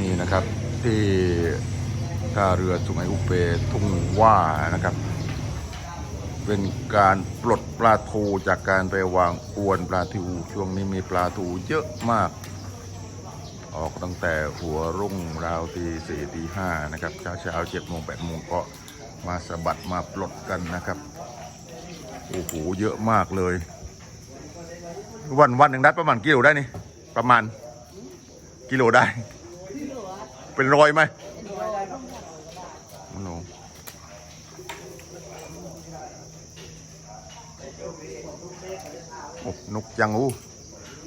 นี่นะครับที่ท่าเรือสุไหงอุเปทุ่งว่านะครับ เป็นการปลดปลาทูจากการไปวางอวนปลาทูช่วงนี้มีปลาทูเยอะมาก ออกตั้งแต่หัวรุ่งราวตีสี่ตีห้านะครับเช้าเช้าเจ็ดโมงแปดโมงก็มาสะบัดมาปลดกันนะครับโอ้โหเยอะมากเลย วันวันหนึ่งได้ประมาณกิโลได้นี่ประมาณกิโลได้ เป็นรอยไหมโอ้โหนกยังอู้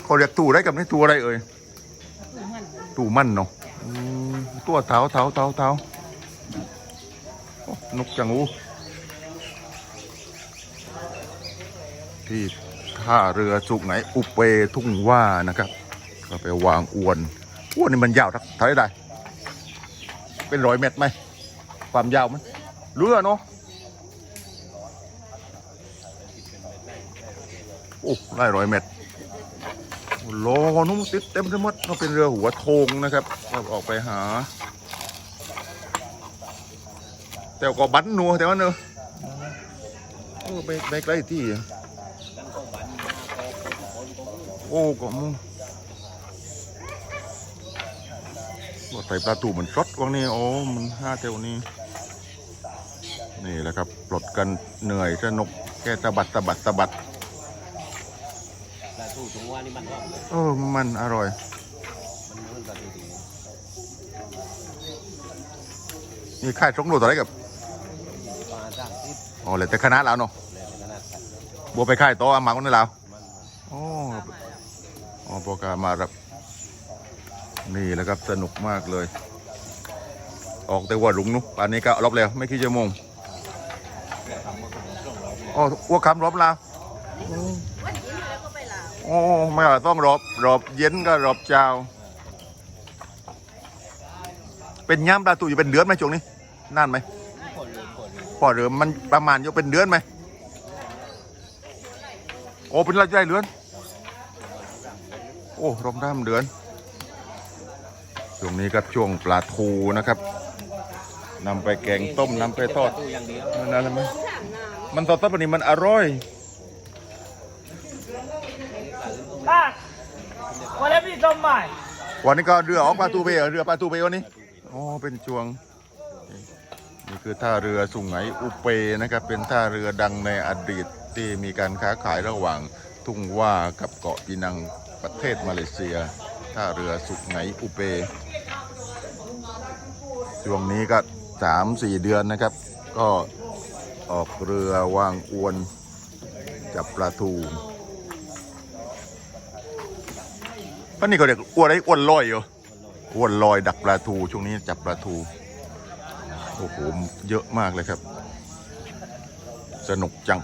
เขาเรียกตู้ได้กับนี่ตัวอะไรเอ่ยตู้มั่นเนาะตัวเท้าเท้าเท้าเท้าโอ้นกจังอู้ที่ท่าเรือสุกไหนอุเปทุ่งว่านะครับ ก็ไปวางอวนอวนนี่มันยาวทักเท่าไหร่ได้ เป็นร้อยเมตรไหม ความยาวมันเรือเนาะโอ้ได้ร้อยเมตรโลนุ่มติดเต็มทั้งหมดก็เป็นเรือหัวโทงนะครับก็ออกไปหา แต่ก็บันนัวแต่ว่าเนอะเออไปไปใกล้ที่ โอ้ก็มึง ว่าใส่ปลาตูมันรดวังนี้โอ้มันห้าเท่านี้ นี่แหละครับปลดกันเหนื่อยสนุกแค่ตะบัดตะบัดตะบัดปลาทูถุงว่านี่มันก็มันเออมันอร่อยนี่ค่ายชงโลต่อไรกับอ๋อเลือแต่คณะแล้วเนาะเนาดกันบัวไปค่ายโตอามาคนนี้แล้วมันอ๋ออ๋อโปรแกรมมาครับ นี่แหละครับสนุกมากเลย ออกแต่ว่าลุงนุกป่านนี้ก็รอบแล้วไม่กี่ชั่วโมงอ๋อวัวคำรอบแล้วโอ้ไม่ว่าต้องรอบรอบเย็นก็รอบเช้า เป็นย่ำปลาตูอยู่เป็นเดือนไหมช่วงนี้นานไหมผลเลยผลเลยพอเรือมันประมาณอยู่เป็นเดือนไหมโอ้เป็นระยะเดือน โอ้รอมร่ำเดือน ช่วงนี้ครับช่วงปลาทูนะครับนำไปแกงต้มนำไปทอดปลาทูอย่างเดียวนั่นอะไรไหมมันทอดต้นปนี้มันอร่อยป้าวันนี้พี่ต้มใหม่วันนี้ก็เรือออกปลาทูไปเหรอเรือปลาทูไปวันนี้อ๋อเป็นช่วงนี่คือท่าเรือสุไหงอุเปนะครับ เป็นท่าเรือดังในอดีตที่มีการค้าขายระหว่างทุ่งว่ากับเกาะปีนังประเทศมาเลเซีย ท่าเรือสุไหงอุเป ช่วงนี้ก็สามสี่เดือนนะครับ ก็ออกเรือวางอวนจับปลาทูอันนี้ก็เรียกอวนอะไรอวนลอยเหรออวนลอยดักปลาทู ช่วงนี้จับปลาทู โอ้โห เยอะมากเลยครับ สนุกจัง